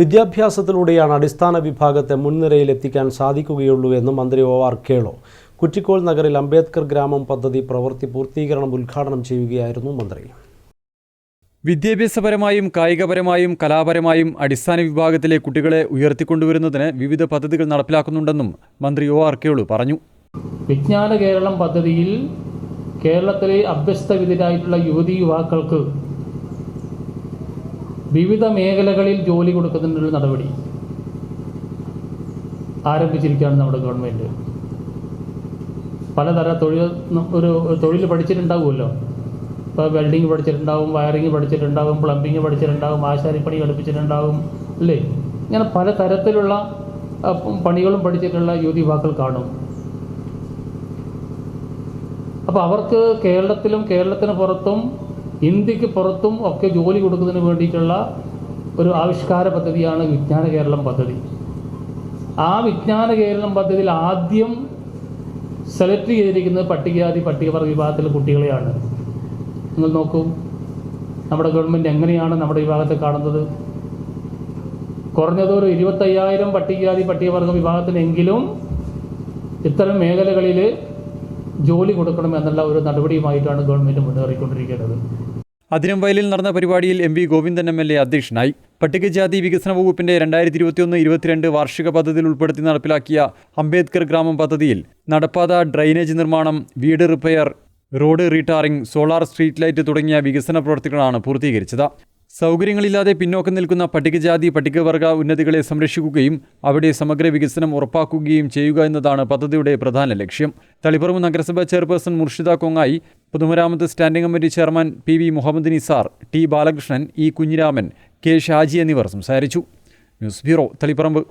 വിദ്യാഭ്യാസത്തിലൂടെയാണ് അടിസ്ഥാന വിഭാഗത്തെ മുൻനിരയിലെത്തിക്കാൻ സാധിക്കുകയുള്ളൂ എന്ന് മന്ത്രി ഒ ആർ കേളോ. കുറ്റിക്കോൾ നഗറിൽ അംബേദ്കർ ഗ്രാമം പദ്ധതി പ്രവൃത്തി പൂർത്തീകരണം ഉദ്ഘാടനം ചെയ്യുകയായിരുന്നു മന്ത്രി. വിദ്യാഭ്യാസപരമായും കായികപരമായും കലാപരമായും അടിസ്ഥാന വിഭാഗത്തിലെ കുട്ടികളെ ഉയർത്തിക്കൊണ്ടുവരുന്നതിന് വിവിധ പദ്ധതികൾ നടപ്പിലാക്കുന്നുണ്ടെന്നും മന്ത്രി ഒ ആർ കേളു പറഞ്ഞു. വിജ്ഞാന കേരളം പദ്ധതിയിൽ കേരളത്തിലെ അഭ്യസ്തവിധരായിട്ടുള്ള യുവതി യുവാക്കൾക്ക് വിവിധ മേഖലകളിൽ ജോലി കൊടുക്കുന്നതിനുള്ള നടപടി ആരംഭിച്ചിരിക്കുകയാണ് നമ്മുടെ ഗവൺമെന്റ് പലതര തൊഴിൽ ഒരു തൊഴിൽ പഠിച്ചിട്ടുണ്ടാവുമല്ലോ. ഇപ്പോൾ വെൽഡിങ് പഠിച്ചിട്ടുണ്ടാവും വയറിങ് പഠിച്ചിട്ടുണ്ടാവും പ്ലംബിങ് പഠിച്ചിട്ടുണ്ടാവും ആശാരിപ്പണി പഠിപ്പിച്ചിട്ടുണ്ടാവും അല്ലേ? ഇങ്ങനെ പലതരത്തിലുള്ള പണികളും പഠിച്ചിട്ടുള്ള യുവതി യുവാക്കൾ കാണും. അപ്പോൾ അവർക്ക് കേരളത്തിലും കേരളത്തിന് പുറത്തും ഇന്ത്യയ്ക്ക് പുറത്തും ഒക്കെ ജോലി കൊടുക്കുന്നതിന് വേണ്ടിയിട്ടുള്ള ഒരു ആവിഷ്കാര പദ്ധതിയാണ് വിജ്ഞാന കേരളം പദ്ധതി. ആ വിജ്ഞാന കേരളം പദ്ധതിയിൽ ആദ്യം സെലക്ട് ചെയ്തിരിക്കുന്നത് പട്ടികജാതി പട്ടികവർഗ വിഭാഗത്തിലെ കുട്ടികളെയാണ്. നിങ്ങൾ നോക്കൂ നമ്മുടെ ഗവൺമെന്റ് എങ്ങനെയാണ് നമ്മുടെ വിഭാഗത്തെ കാണുന്നത്? കുറഞ്ഞതൊരു ഇരുപത്തയ്യായിരം പട്ടികജാതി പട്ടികവർഗ വിഭാഗത്തിനെങ്കിലും ഇത്തരം മേഖലകളിൽ ജോലി കൊടുക്കണം എന്നുള്ള ഒരു നടപടിയുമായിട്ടാണ് ഗവൺമെന്റ് മുന്നേറിക്കൊണ്ടിരിക്കുന്നത്. അതിരംവയലിൽ നടന്ന പരിപാടിയിൽ M V Govindan M L A അധ്യക്ഷനായി. പട്ടികജാതി വികസന വകുപ്പിന്റെ രണ്ടായിരത്തി ഇരുപത്തിയൊന്ന് ഇരുപത്തിരണ്ട് വാർഷിക പദ്ധതിയിൽ ഉൾപ്പെടുത്തി നടപ്പിലാക്കിയ അംബേദ്കർ ഗ്രാമം പദ്ധതിയിൽ നടപ്പാത ഡ്രൈനേജ് നിർമ്മാണം വീട് repair road retarring solar street light തുടങ്ങിയ വികസന പ്രവർത്തികളാണ് പൂർത്തീകരിച്ചത്. സൗകര്യങ്ങളില്ലാതെ പിന്നോക്കം നിൽക്കുന്ന പട്ടികജാതി പട്ടികവർഗ ഉന്നതികളെ സംരക്ഷിക്കുകയും അവിടെ സമഗ്ര വികസനം ഉറപ്പാക്കുകയും ചെയ്യുക എന്നതാണ് പദ്ധതിയുടെ പ്രധാന ലക്ഷ്യം. തളിപ്പറമ്പ് നഗരസഭാ ചെയർപേഴ്സൺ മുർഷിദ കൊങ്ങായി പൊതുമരാമത്ത് standing committee chairman P V Muhammad Nisar T Balakrishnan E Kunhiraman K Shaji എന്നിവർ സംസാരിച്ചു. News bureau Taliparamba.